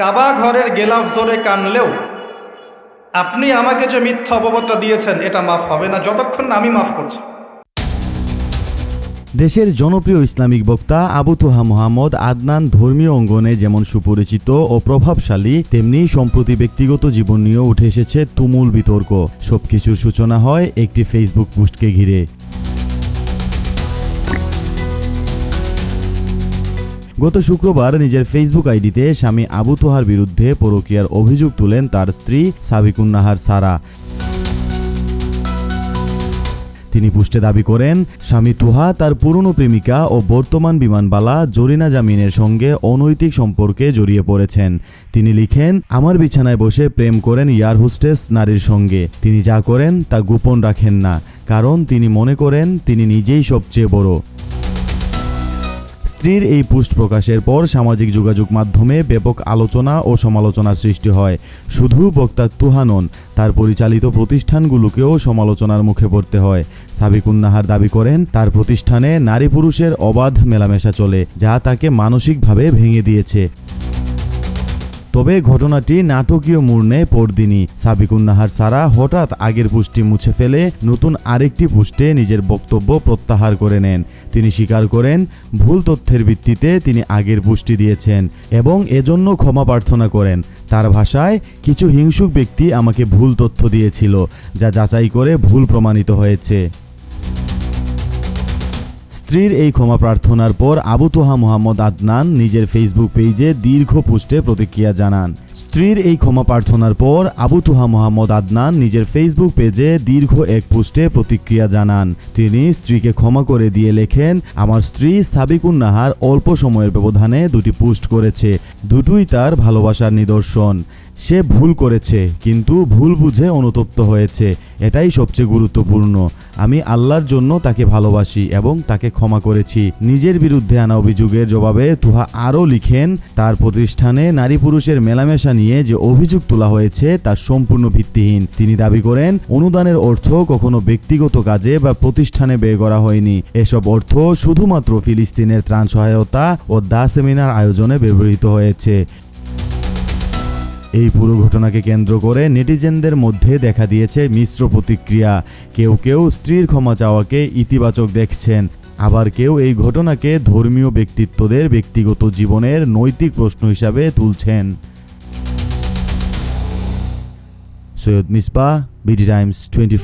কাবা ঘরের গেলাফ ধরে কানলেও, আপনি আমাকে যে মিথ্যা অপবাদটা দিয়েছেন, এটা মাফ হবে না, যতক্ষণ না আমি মাফ করছি। দেশের জনপ্রিয় ইসলামিক বক্তা আবু তোহা মোহাম্মদ আদনান ধর্মীয় অঙ্গনে যেমন সুপরিচিত ও প্রভাবশালী, তেমনি সম্প্রতি ব্যক্তিগত জীবন নিয়েও উঠে এসেছে তুমুল বিতর্ক। সবকিছুর সূচনা হয় একটি ফেসবুক পোস্টকে ঘিরে। গত শুক্রবার নিজের ফেসবুক আইডিতে স্বামী আবু তোহার বিরুদ্ধে পরকীয়ার অভিযোগ তুলেন তার স্ত্রী সাবিকুন্নাহার সারা। তিনি পুষ্টে দাবি করেন, স্বামী তুহা তার পুরনো প্রেমিকা ও বর্তমান বিমানবালা জরিনা জামিনের সঙ্গে অনৈতিক সম্পর্কে জড়িয়ে পড়েছেন। তিনি লিখেন, আমার বিছানায় বসে প্রেম করেন ইয়ার হোস্টেস নারীর সঙ্গে। তিনি যা করেন তা গোপন রাখেন না, কারণ তিনি মনে করেন তিনি নিজেই সবচেয়ে বড়। স্ত্রীর এই পুষ্ট প্রকাশের পর সামাজিক যোগাযোগ মাধ্যমে ব্যাপক আলোচনা ও সমালোচনার সৃষ্টি হয়। শুধু বক্তা তুহানন তার পরিচালিত প্রতিষ্ঠানগুলোকেও সমালোচনার মুখে পড়তে হয়। সাবিকুন্নাহার দাবি করেন, তার প্রতিষ্ঠানে নারী পুরুষের অবাধ মেলামেশা চলে, যা তাকে মানসিকভাবে ভেঙে দিয়েছে। তবে ঘটনাটি নাটকীয় মোড় নেয় পরদিনই। সাবিকুন্নাহার সারা হঠাৎ আগের পুষ্টি মুছে ফেলে নতুন আরেকটি পুষ্টে নিজের বক্তব্য প্রত্যাহার করে নেন। তিনি স্বীকার করেন, ভুল তথ্যের ভিত্তিতে তিনি আগের পুষ্টি দিয়েছেন এবং এজন্য ক্ষমা প্রার্থনা করেন। তার ভাষায়, কিছু হিংসুক ব্যক্তি আমাকে ভুল তথ্য দিয়েছিল, যা যাচাই করে ভুল প্রমাণিত হয়েছে। স্ত্রীর এই ক্ষমা প্রার্থনার পর আবু তোহা মোহাম্মদ আদনান নিজের ফেসবুক পেজে দীর্ঘ পোস্টে প্রতিক্রিয়া জানান। স্ত্রীর এই ক্ষমা প্রার্থনার পর আবু তোহা মোহাম্মদ আদনান নিজের ফেসবুক পেজে দীর্ঘ এক পোস্টে প্রতিক্রিয়া জানান। তিনি স্ত্রীকে ক্ষমা করে দিয়ে লেখেন, আমার স্ত্রী সাবিকুন নাহার অল্প সময়ের ব্যবধানে দুটি পোস্ট করেছে। দুটোই তার ভালোবাসার নিদর্শন। সে ভুল করেছে, কিন্তু ভুল বুঝে অনুতপ্ত হয়েছে। এটাই সবচেয়ে গুরুত্বপূর্ণ। আমি আল্লাহর জন্য তাকে ভালোবাসি এবং তাকে ক্ষমা করেছি। নিজের বিরুদ্ধে আনা অভিযোগের জবাবে তুহা আরও লিখেন, তার প্রতিষ্ঠানে নারী পুরুষের মেলামেশা নিয়ে যে অভিযোগ তোলা হয়েছে তা সম্পূর্ণ ভিত্তিহীন। তিনি দাবি করেন, অনুদানের অর্থ কখনো ব্যক্তিগত কাজে বা প্রতিষ্ঠানে ব্যয় করা হয়নি। এসব অর্থ শুধুমাত্র ফিলিস্তিনের ত্রাণ সহায়তা ও দা সেমিনার আয়োজনে ব্যবহৃত হয়েছে। এই পুরো ঘটনাকে কেন্দ্র করে নেটিজেনদের মধ্যে দেখা দিয়েছে মিশ্র প্রতিক্রিয়া। কেউ কেউ স্ত্রীর ক্ষমা চাওয়াকে ইতিবাচক দেখছেন। আবার কেউ এই ঘটনাকে ধর্মীয় ব্যক্তিত্বদের ব্যক্তিগত জীবনের নৈতিক প্রশ্ন হিসাবে তুলছেন। Syed Misba BD Times, twenty